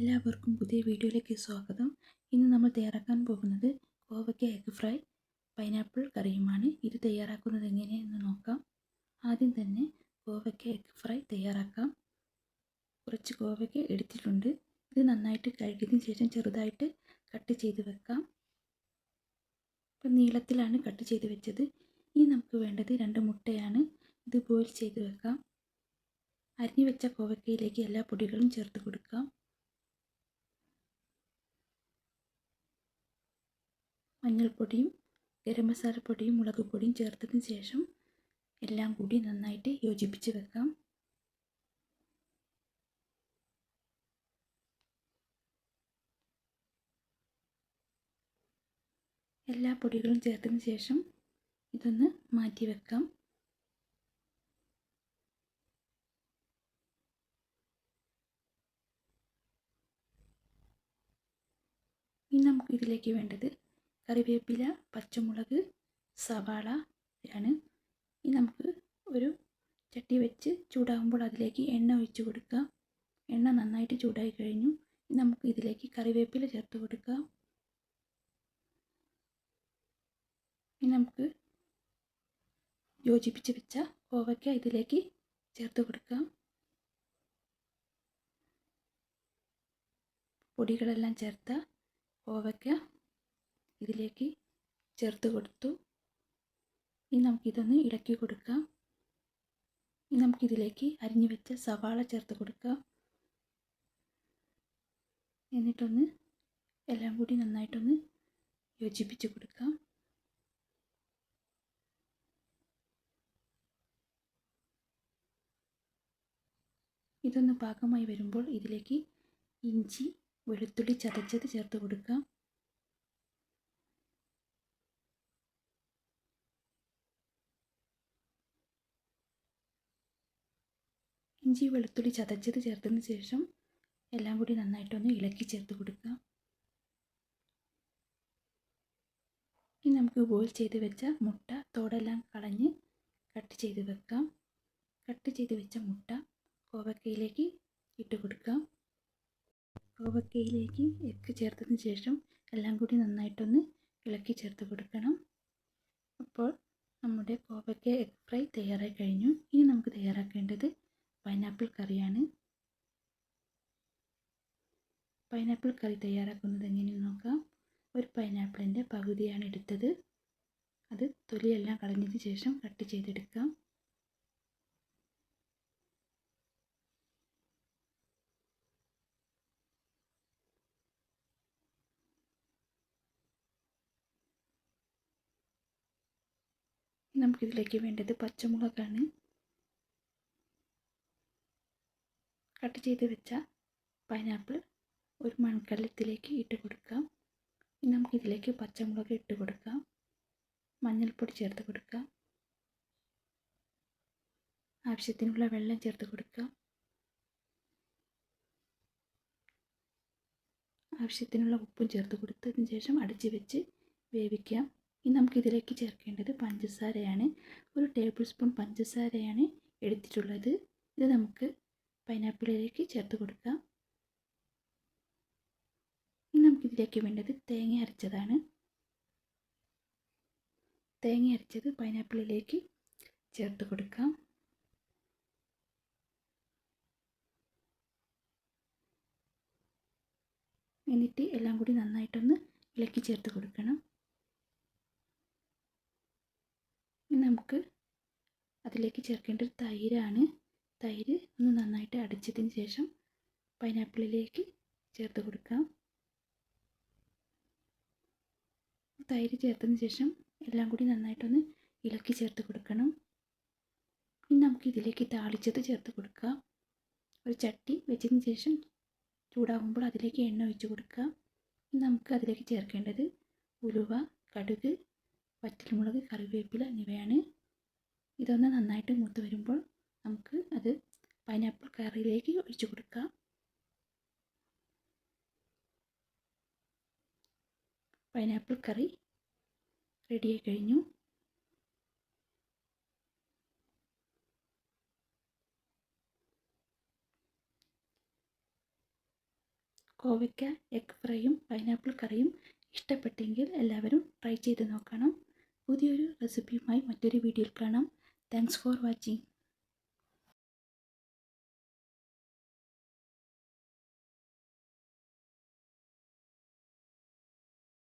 എല്ലാവർക്കും പുതിയ വീഡിയോയിലേക്ക് സ്വാഗതം. ഇന്ന് നമ്മൾ തയ്യാറാക്കാൻ പോകുന്നത് കോവയ്ക്ക എഗ് ഫ്രൈ പൈനാപ്പിൾ കറിയുമാണ്. ഇത് തയ്യാറാക്കുന്നത് എങ്ങനെയെന്ന് നോക്കാം. ആദ്യം തന്നെ കോവയ്ക്ക എഗ് ഫ്രൈ തയ്യാറാക്കാം. കുറച്ച് കോവയ്ക്ക എടുത്തിട്ടുണ്ട്. ഇത് നന്നായിട്ട് കഴുകിയതിന് ശേഷം ചെറുതായിട്ട് കട്ട് ചെയ്ത് വെക്കാം. ഇപ്പം നീളത്തിലാണ് കട്ട് ചെയ്ത് വെച്ചത്. ഇനി നമുക്ക് വേണ്ടത് രണ്ട് മുട്ടയാണ് ഇത് ബോയിൽ ചെയ്ത് വെക്കാം. അരിഞ്ഞു വെച്ച കോവയ്ക്കയിലേക്ക് എല്ലാ പൊടികളും ചേർത്ത് മഞ്ഞൾപ്പൊടിയും ഗരം മസാലപ്പൊടിയും മുളക് പൊടിയും ചേർത്തതിന് ശേഷം എല്ലാം കൂടി നന്നായിട്ട് യോജിപ്പിച്ച് വെക്കാം. എല്ലാ പൊടികളും ചേർത്തതിന് ശേഷം ഇതൊന്ന് മാറ്റി വെക്കാം. ഇനി നമുക്ക് ഇതിലേക്ക് വേണ്ടത് കറിവേപ്പില പച്ചമുളക് സവാള ആണ് ഇനി നമുക്ക് ഒരു ചട്ടി വെച്ച് ചൂടാകുമ്പോൾ അതിലേക്ക് എണ്ണ ഒഴിച്ച് കൊടുക്കുക എണ്ണ നന്നായിട്ട് ചൂടായി കഴിഞ്ഞു. നമുക്ക് ഇതിലേക്ക് കറിവേപ്പില ചേർത്ത് കൊടുക്കാം. ഇനി നമുക്ക് യോജിപ്പിച്ച് വെച്ച കോവയ്ക്ക ഇതിലേക്ക് ചേർത്ത് കൊടുക്കാം. പൊടികളെല്ലാം ചേർത്ത കോവയ്ക്ക ഇതിലേക്ക് ചേർത്ത് കൊടുത്തു. ഇനി നമുക്കിതൊന്ന് ഇളക്കി കൊടുക്കാം. ഇനി നമുക്കിതിലേക്ക് അരിഞ്ഞു വെച്ച സവാള ചേർത്ത് കൊടുക്കാം. എന്നിട്ടൊന്ന് എല്ലാം കൂടി നന്നായിട്ടൊന്ന് യോജിപ്പിച്ച് കൊടുക്കാം. ഇതൊന്ന് പാകമായി വരുമ്പോൾ ഇതിലേക്ക് ഇഞ്ചി വെളുത്തുള്ളി ചതച്ചത് ചേർത്ത് കൊടുക്കാം. ഇഞ്ചി വെളുത്തുള്ളി ചതച്ചത് ചേർത്തതിന് ശേഷം എല്ലാം കൂടി നന്നായിട്ടൊന്ന് ഇളക്കി ചേർത്ത് കൊടുക്കുക. ഇനി നമുക്ക് ബോയിൽ ചെയ്ത് വെച്ച മുട്ട തോടെല്ലാം കളഞ്ഞ് കട്ട് ചെയ്ത് വെക്കാം. കട്ട് ചെയ്ത് വെച്ച മുട്ട കോവക്കയിലേക്ക് ഇട്ട് കൊടുക്കാം കോവക്കയിലേക്ക് എഗ്ഗ് ചേർത്തതിന് ശേഷം എല്ലാം കൂടി നന്നായിട്ടൊന്ന് ഇളക്കി ചേർത്ത് കൊടുക്കണം. അപ്പോൾ നമ്മുടെ കോവക്ക എഗ് ഫ്രൈ തയ്യാറായി കഴിഞ്ഞു. ഇനി നമുക്ക് തയ്യാറാക്കേണ്ടത് പൈനാപ്പിൾ കറിയാണ് പൈനാപ്പിൾ കറി തയ്യാറാക്കുന്നത് എങ്ങനെയെന്ന് നോക്കാം. ഒരു പൈനാപ്പിളിന്റെ പകുതിയാണ് എടുത്തത്. അത് തൊലിയെല്ലാം കളഞ്ഞതിന് ശേഷം കട്ട് ചെയ്തെടുക്കാം. നമുക്കിതിലേക്ക് വേണ്ടത് പച്ചമുളകാണ്. കട്ട് ചെയ്ത് വെച്ച പൈനാപ്പിൾ ഒരു മൺകലത്തിലേക്ക് ഇട്ട് കൊടുക്കാം. ഇനി നമുക്കിതിലേക്ക് പച്ചമുളക് ഇട്ട് കൊടുക്കാം. മഞ്ഞൾപ്പൊടി ചേർത്ത് കൊടുക്കാം. ആവശ്യത്തിനുള്ള വെള്ളം ചേർത്ത് കൊടുക്കാം. ആവശ്യത്തിനുള്ള ഉപ്പും ചേർത്ത് കൊടുത്തതിന് ശേഷം അടിച്ച് വെച്ച് വേവിക്കാം. ഇനി നമുക്കിതിലേക്ക് ചേർക്കേണ്ടത് പഞ്ചസാരയാണ്. ഒരു ടേബിൾ സ്പൂൺ പഞ്ചസാരയാണ് എടുത്തിട്ടുള്ളത്. ഇത് നമുക്ക് പൈനാപ്പിളിലേക്ക് ചേർത്ത് കൊടുക്കാം. ഇനി നമുക്കിതിലേക്ക് വേണ്ടത് തേങ്ങ അരച്ചതാണ്. തേങ്ങ അരച്ചത് പൈനാപ്പിളിലേക്ക് ചേർത്ത് കൊടുക്കാം. എന്നിട്ട് എല്ലാം കൂടി നന്നായിട്ടൊന്ന് ഇളക്കി ചേർത്ത് കൊടുക്കണം. നമുക്ക് അതിലേക്ക് ചേർക്കേണ്ടത് തൈരാണ്. തൈര് ഒന്ന് നന്നായിട്ട് അടിച്ചതിന് ശേഷം പൈനാപ്പിളിലേക്ക് ചേർത്ത് കൊടുക്കാം. തൈര് ചേർത്തതിന് ശേഷം എല്ലാം കൂടി നന്നായിട്ടൊന്ന് ഇളക്കി ചേർത്ത് കൊടുക്കണം. ഇനി നമുക്ക് ഇതിലേക്ക് താളിച്ചത് ചേർത്ത് കൊടുക്കാം. ഒരു ചട്ടി വെച്ചതിന് ശേഷം ചൂടാകുമ്പോൾ അതിലേക്ക് എണ്ണ ഒഴിച്ച് കൊടുക്കുക ഇനി നമുക്ക് അതിലേക്ക് ചേർക്കേണ്ടത് ഉലുവ കടുക് വറ്റൽമുളക് കറിവേപ്പില എന്നിവയാണ്. ഇതൊന്ന് നന്നായിട്ട് മൂത്ത് വരുമ്പോൾ നമുക്ക് അത് പൈനാപ്പിൾ കറിയിലേക്ക് ഒഴിച്ചു കൊടുക്കാം. പൈനാപ്പിൾ കറി റെഡിയായി കഴിഞ്ഞു. കോവയ്ക്ക എഗ് ഫ്രൈയും പൈനാപ്പിൾ കറിയും ഇഷ്ടപ്പെട്ടെങ്കിൽ എല്ലാവരും ട്രൈ ചെയ്ത് നോക്കണം. പുതിയൊരു റെസിപ്പിയുമായി മറ്റൊരു വീഡിയോയിൽ കാണാം. Thanks for watching